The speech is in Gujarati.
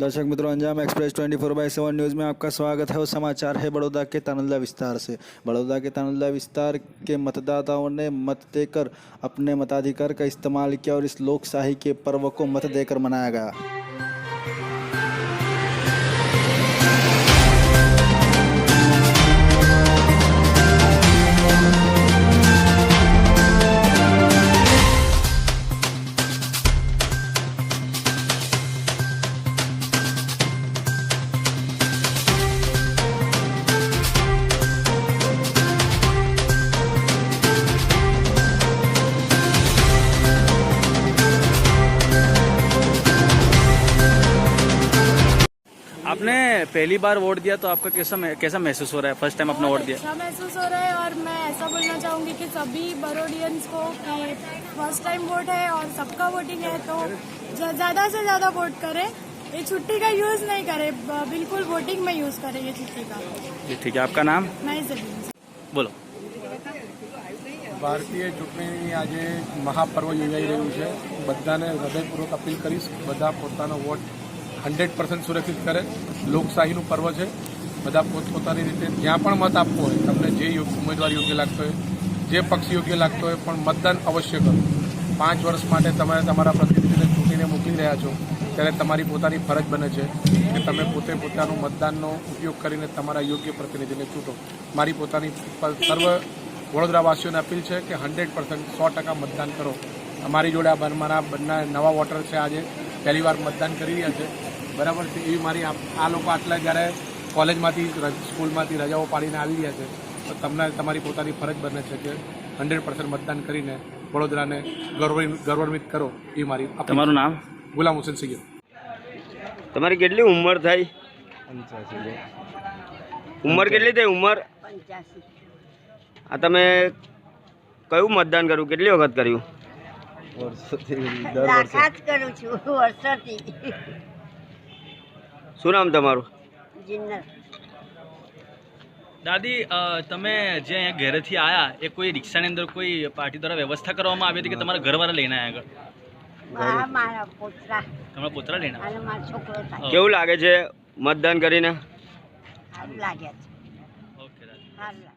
दर्शक मित्रों, Anjaam express 24 four by seven news में आपका स्वागत है और समाचार है बड़ौदा के तानल्ला विस्तार से। बड़ौदा के तानल्ला विस्तार के मतदाताओं ने मत देकर अपने मताधिकार का इस्तेमाल किया और इस लोकशाही के पर्व को मत देकर मनाया गया। आपने पहली बार वोट दिया तो आपका कैसा कैसा महसूस हो रहा है फर्स्ट टाइम अपना वोट दिया अच्छा महसूस हो रहा है और मैं ऐसा बोलना चाहूंगी कि सभी बरोडियंस को कि फर्स्ट टाइम वोट है और सबका वोटिंग है तो ज- ज्यादा से ज्यादा वोट करें ये छुट्टी का यूज नहीं करें ब- बिल्कुल वोटिंग में यूज करें ये छुट्टी का जी ठीक है आपका नाम मैं जमीन બોલો ભારતીય ચૂંટણીની આજે મહાપર્વ યોજાઈ રહ્યું છે બધાને હૃદયપૂર્વક અપીલ કરીશ બધા પોતાનો વોટ હંડ્રેડ પર્સન્ટ સુરક્ષિત કરે. લોકશાહીનું પર્વ છે. બધા પોતપોતાની રીતે જ્યાં પણ મત આપવો હોય, તમને જે ઉમેદવાર યોગ્ય લાગતો હોય, જે પક્ષ યોગ્ય લાગતો હોય, પણ મતદાન અવશ્ય કરો. પાંચ વર્ષ માટે તમે તમારા પ્રતિનિધિને ચૂંટીને મોકલી રહ્યા છો, ત્યારે તમારી પોતાની ફરજ બને છે કે તમે પોતે પોતાનું મતદાનનો ઉપયોગ કરીને તમારા યોગ્ય પ્રતિનિધિને ચૂંટો. મારી પોતાની સર્વ વડોદરાવાસીઓને અપીલ છે કે હંડ્રેડ પર્સન્ટ સો ટકા મતદાન કરો. અમારી જોડે આ મારા બંને નવા વોટર છે આજે. પહેલીવાર મતદાન કરી રહ્યા છે. બરાબર છે. એવી મારી આ આ લોકો આટલા જ્યારે કોલેજમાંથી સ્કૂલમાંથી રજાઓ પાડીને આવી રહ્યા છે તો તમને તમારી પોતાની ફરજ બને છે કે હંડ્રેડ પર્સન્ટ મતદાન કરીને વડોદરાને ગૌરવ ગૌરવાન્વિત કરો એ મારી તમારું નામ? ગુલામ હુસેન સિંહ તમારી કેટલી ઉંમર થઈ? ઉંમર કેટલી થઈ ઉંમર? આ તમે કયું મતદાન કર્યું? કેટલી વખત કર્યું? લાખાત કરું છું વર્ષોથી. શું નામ તમારું? જિન્નર. દાદી તમે જે અહીંયા ઘરેથી આવ્યા એ કોઈ રિક્ષાની અંદર કોઈ પાર્ટી દ્વારા વ્યવસ્થા કરવામાં આવી હતી કે તમારા ઘરવાળા લઈને આવ્યા આગળ? આ મારા પોતરા. તમારા પોતરા લઈને કેવું લાગે છે મતદાન કરીને? લાગે છે. ઓકે દાદી.